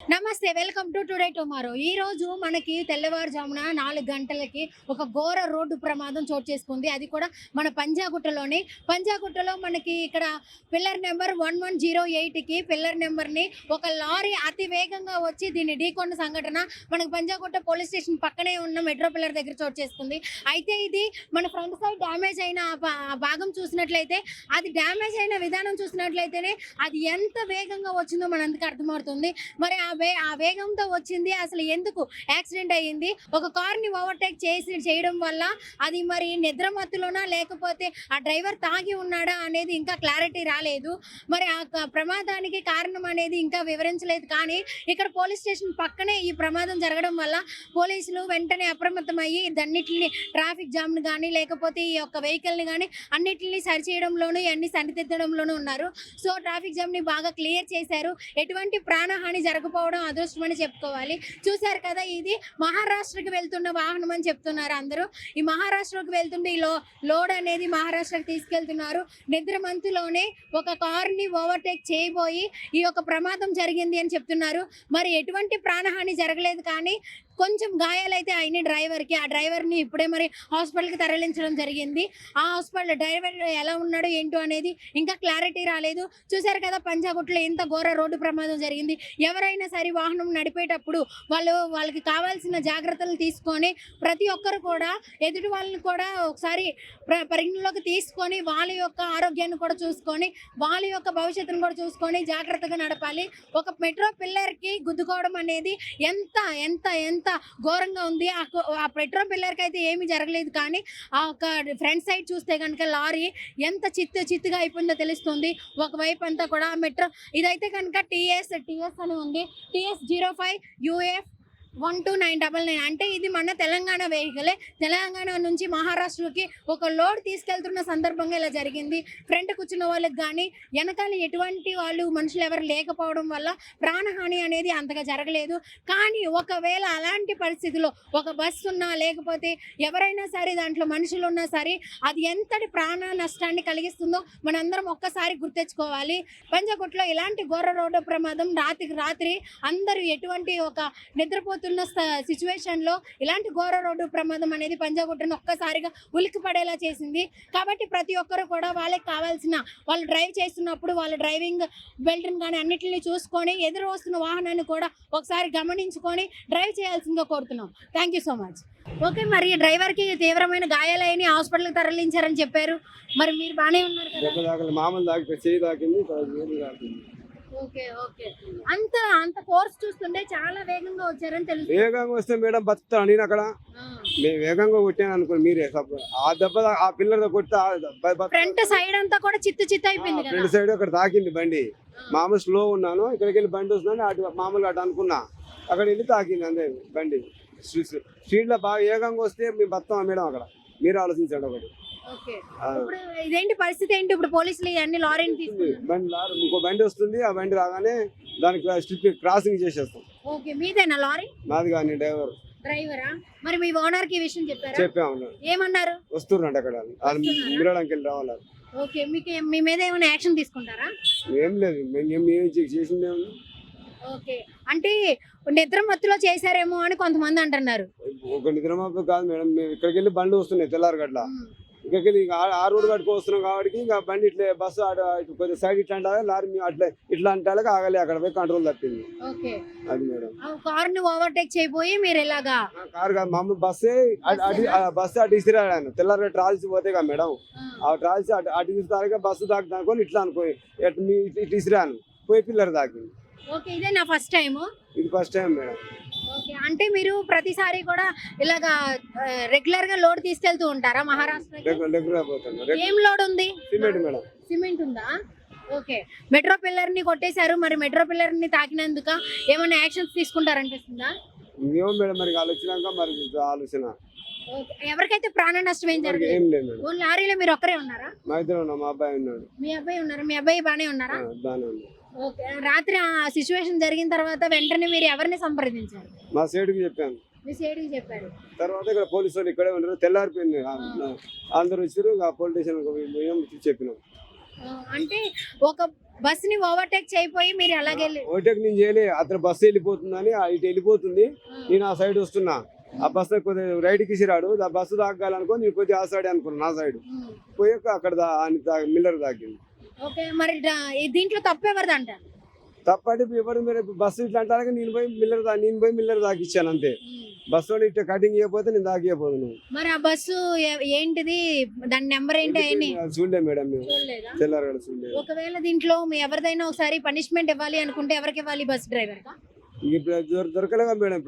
నమస్తే welcome to today tomorrow. ఈ రోజు మనకి తెల్లవారుజామున నాలుగు గంటలకి ఒక ఘోర రోడ్డు ప్రమాదం చోటు చేసుకుంది. అది కూడా మన పంజాగుట్టలోని. పంజాగుట్టలో మనకి ఇక్కడ pillar number one one zero ఎయిట్కి పిల్లర్ నెంబర్ని ఒక లారీ అతి వేగంగా వచ్చి దీన్ని ఢీకొన్న సంఘటన మనకి పంజాగుట్ట పోలీస్ స్టేషన్ పక్కనే ఉన్న మెట్రో పిల్లర్ దగ్గర చోటు చేసుకుంది. అయితే ఇది మన ఫ్రంట్ సైడ్ డ్యామేజ్ అయిన భాగం చూసినట్లయితే అది డ్యామేజ్ అయిన విధానం చూసినట్లయితేనే అది ఎంత వేగంగా వచ్చిందో మనందుకు అర్థమవుతుంది. మరి ఆ ఆ వేగంతో వచ్చింది. అసలు ఎందుకు యాక్సిడెంట్ అయ్యింది? ఒక కార్ని ఓవర్టేక్ చేసి చేయడం వల్ల అది మరి నిద్ర మత్తులోనా? లేకపోతే ఆ డ్రైవర్ తాగి ఉన్నాడా? అనేది ఇంకా క్లారిటీ రాలేదు. మరి ఆ ప్రమాదానికి కారణం అనేది ఇంకా వివరించలేదు. కానీ ఇక్కడ పోలీస్ స్టేషన్ పక్కనే ఈ ప్రమాదం జరగడం వల్ల పోలీసులు వెంటనే అప్రమత్తమయ్యి దన్నిటిని ట్రాఫిక్ జామ్ను కానీ లేకపోతే ఈ యొక్క వెహికల్ని కానీ అన్నిటిని సరిచేయడంలోనూ ఇవన్నీ సరిదిద్దడంలోనూ ఉన్నారు. సో ట్రాఫిక్ జామ్ని బాగా క్లియర్ చేశారు. ఎటువంటి ప్రాణహాని జరగకపోవడం అదృష్టమని చెప్పుకోవాలి. చూశారు కదా ఇది? మహారాష్ట్రకి వెళ్తున్న వాహనం అని చెప్తున్నారు అందరూ. ఈ మహారాష్ట్రకి వెళ్తుంటే ఈ లో లోడ్ అనేది మహారాష్ట్రకి తీసుకెళ్తున్నారు. నిద్ర మంతులోనే ఒక కార్ని ఓవర్టేక్ చేయబోయి ఈ యొక్క ప్రమాదం జరిగింది అని చెప్తున్నారు. మరి ఎటువంటి ప్రాణహాని జరగలేదు కానీ కొంచెం గాయాలైతే అయినాయి డ్రైవర్కి. ఆ డ్రైవర్ని ఇప్పుడే మరి హాస్పిటల్కి తరలించడం జరిగింది. ఆ హాస్పిటల్ డ్రైవర్ ఎలా ఉన్నాడో ఏంటో అనేది ఇంకా క్లారిటీ రాలేదు. చూశారు కదా పంజాగుట్లో ఎంత ఘోర రోడ్డు ప్రమాదం జరిగింది. ఎవరైనా సరే వాహనం నడిపేటప్పుడు వాళ్ళు వాళ్ళకి కావాల్సిన జాగ్రత్తలు తీసుకొని ప్రతి ఒక్కరు కూడా ఎదుటి వాళ్ళని కూడా ఒకసారి పరిగణలోకి తీసుకొని వాళ్ళ యొక్క ఆరోగ్యాన్ని కూడా చూసుకొని వాళ్ళ యొక్క భవిష్యత్తును కూడా చూసుకొని జాగ్రత్తగా నడపాలి. ఒక మెట్రో పిల్లర్కి గుద్దుకోవడం అనేది ఎంత ఎంత ఎంత ఘోరంగా ఉంది. ఆ పెట్రోల్ పెట్రో పిల్లర్కి అయితే ఏమీ జరగలేదు కానీ ఆ ఒక ఫ్రంట్ సైడ్ చూస్తే కనుక లారీ ఎంత చిత్తు చిత్తుగా అయిపోయిందో తెలుస్తుంది. ఒకవైపు అంతా కూడా మెట్రో ఇదైతే కనుక టీఎస్ టీఎస్ అని ఉంది. TS zero five UF one two nine double nine. అంటే ఇది మన తెలంగాణ వెహికలే. తెలంగాణ నుంచి మహారాష్ట్రకి ఒక లోడ్ తీసుకెళ్తున్న సందర్భంగా ఇలా జరిగింది. ఫ్రంట్ కూర్చున్న వాళ్ళకి కానీ వెనకాల ఎటువంటి వాళ్ళు మనుషులు ఎవరు లేకపోవడం వల్ల ప్రాణహాని అనేది అంతగా జరగలేదు. కానీ ఒకవేళ అలాంటి పరిస్థితిలో ఒక బస్సు ఉన్నా లేకపోతే ఎవరైనా సరే దాంట్లో మనుషులు ఉన్నా సరే అది ఎంతటి ప్రాణ నష్టాన్ని కలిగిస్తుందో మనందరం ఒక్కసారి గుర్తెచ్చుకోవాలి పంజగుట్లో ఇలాంటి ఘోర రోడ్డు ప్రమాదం రాత్రికి రాత్రి అందరూ ఎటువంటి ఒక నిద్రపోతున్న సిచ్యువేషన్లో ఇలాంటి ఘోర రోడ్డు ప్రమాదం అనేది పంజాగుట్టను ఒక్కసారిగా ఉలిక్కి పడేలా చేసింది. కాబట్టి ప్రతి ఒక్కరు కూడా వాళ్ళకి కావాల్సిన వాళ్ళు డ్రైవ్ చేస్తున్నప్పుడు వాళ్ళ డ్రైవింగ్ బెల్ట్ని కానీ అన్నింటినీ చూసుకొని ఎదురు వస్తున్న వాహనాన్ని కూడా ఒకసారి గమనించుకొని డ్రైవ్ చేయాల్సిందిగా కోరుతున్నాం. Thank you so much okay మరి డ్రైవర్కి తీవ్రమైన గాయాలైన హాస్పిటల్కి తరలించారని చెప్పారు. మరి మీరు బాగానే ఉన్నారు మామూలు దాకి చేయి దాకింది ఓకే ఓకే. అంత అంత ఫోర్స్ చూస్తుంటే చాలా వేగంగా వచ్చారని తెలుసు. వేగంగా వస్తే మేడం బతుకుతాను నేను అక్కడ మేము వేగంగా కొట్టాను అనుకోండి మీరే. ఆ దెబ్బ ఆ పిల్లర్ కొడితే ఫ్రంట్ సైడ్ అంతా కూడా చిత్తు చిత్తు అయిపోయింది ఫ్రంట్ సైడ్ అక్కడ తాకింది బండి. మామూలు స్లో ఉన్నాను. ఇక్కడికి వెళ్ళి బండి వస్తున్నాను అటు మామూలుగా అటు అనుకున్నా. అక్కడ వెళ్ళి తాకింది అంతే బండి. స్పీడ్లో బాగా వేగంగా వస్తే మేము బతాం మేడం అక్కడ? మీరు ఆలోచించండి ఒకటి. ఇదేంటి పరిస్థితి ఏంటి? ఇప్పుడు పోలీసులు ఇవన్నీ లారీని బండి లారీ ఇంకో బండి వస్తుంది. ఆ బండి రాగానే దానికి స్ట్రిప్ క్రాసింగ్ చేసేస్తాం. ఓకే మీదేనా లారీ? నాది కానీ డ్రైవర్. డ్రైవరా? మరి మీ ఓనర్కి విషయం చెప్పారా? చెప్పాము ఏమన్నారు? అక్కడ. వాళ్ళు మిరడానికి వెళ్ళి రావాలి ఓకే మీకు ఏం- మీ మీద ఏమైనా యాక్షన్ తీసుకుంటారా? ఏం లేదు. మేము ఏం చేసిందే. ఓకే. అంటే నిద్ర మత్తులో చేశారేమో అని కొంతమంది అంటున్నారు. ఒక నిద్రమాపు కాదు మేడం. మేము ఇక్కడికి వెళ్ళి బండ్లు వస్తున్నాయి తెల్లారు గట్ల. ఇంకా ఆ- ఆ రోడ్ కట్టుకు వస్తున్నాం కాబట్టి ఇంకా బండి ఇట్లా బస్సు అటు కొద్దిగా సైడ్ ఇట్లా అంటే లారీ అట్లా ఇట్లా అంటే ఆగలే అక్కడ పోయి కంట్రోల్ తప్పింది. అది మేడం. ఆ కారుని ఓవర్టేక్ చేయబోయి మీరు ఇలాగా ఆ కారు కాదు మామూలు బస్సే అటు- బస్సు అటు ఇసిరాడాను తెల్లారు ట్రాల్స్ పోతే కదా మేడం. ఆ, ట్రాల్స్ అటు అటు ఇస్తారుగా బస్సు దాకా అనుకొని ఇట్లా అనుకో మీ ఇటు- ఇటు ఇసిరాను. పోయి పిల్లర్ దాకింది. ఓకే ఇదే నా ఫస్ట్ టైం ఇది ఫస్ట్ టైం మేడం. ఓకే. అంటే మీరు ప్రతిసారి కూడా ఇలాగా రెగ్యులర్గా లోడ్ తీసుకెళ్తూ ఉంటారా రెగ్యులర్ పోతాను రెగ్యులర్ ఏం లోడ్ ఉంది? Cement madam. సిమెంట్ ఉందా? ఓకే. మెట్రో పిల్లర్ని కొట్టేశారు. మరి మెట్రో పిల్లర్ని తాకినందుక ఏమైనా యాక్షన్స్ తీసుకుంటారనిపిస్తుందా? ఇంకేమో మేడం మరి వాళ్ళు వచ్చినాక మరి ఆలోచన. ఓకే. ఎవరికైతే ప్రాణ నష్టం ఏం లేదు మేడం. ఓన్లీ లారీలో మీరు ఒక్కరే ఉన్నారా? మా ఇద్దరు ఉన్నాం మా అబ్బాయి ఉన్నాడు. మీ అబ్బాయి ఉన్నారు. మీ అబ్బాయి బానే ఉన్నారా? బాగానే ఉంది రాత్రి ఆ సిచ్యువేషన్ జరిగిన తర్వాత వెంటనే మీరు ఎవరిని సంప్రదించారు? మా సేటుకి చెప్పాను. మీ చెప్పారు. తర్వాత ఇక్కడ పోలీసు వాళ్ళు ఇక్కడే ఉన్నారు. తెల్లారిపోయింది. అందరూ వచ్చారు ఆ పోలీస్ స్టేషన్ చెప్పినాం. అంటే ఒక బస్ని ఓవర్టేక్ చేయపోయి మీరు అలాగే వెళ్ళి- ఓటేకి నేను చేయలే. అతను బస్సు వెళ్ళిపోతుందని ఇటు వెళ్ళిపోతుంది. నేను ఆ సైడ్ వస్తున్నా. ఆ బస్సు కొద్దిగా రైడ్కి ఇసిరాడు. ఆ బస్సు తాగాలనుకో నేను కొద్దిగా ఆ సైడ్ అనుకున్నా నా సైడ్. పోయాక అక్కడ మిల్లర్ తాకింది ఓకే మరి దీంట్లో తప్పు ఎవరిది అంటారు? తప్పంటే ఎవరు మీరు బస్సు ఇట్లా అంటారు నేను పోయి మిల్లర్ నేను పోయి మిల్లర్ తాకిచ్చాను అంతే. బస్సు ఇట్లా కటింగ్ చేయకపోతే నేను నువ్వు. మరి ఆ బస్సు ఏంటిది? దాని నెంబర్ ఏంటి చూడలే మేడం మేము. చూడలేదా? తెల్లారు చూడలేదు. ఒకవేళ దీంట్లో ఎవరిదైనా ఒకసారి పనిష్మెంట్ ఇవ్వాలి అనుకుంటే ఎవరికి ఇవ్వాలి బస్ డ్రైవర్ ఇప్పుడు దొర- దొరకలేగా మేడం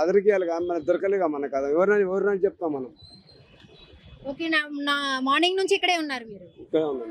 అదరికి వెళ్ళగా మన దొరకలేగా మనకు కదా ఎవరినైనా ఎవరినైనా చెప్తాం మనం. ఓకే నా మార్నింగ్ నుంచి ఇక్కడే ఉన్నారు మీరు. ఇక్కడ ఉన్నాం.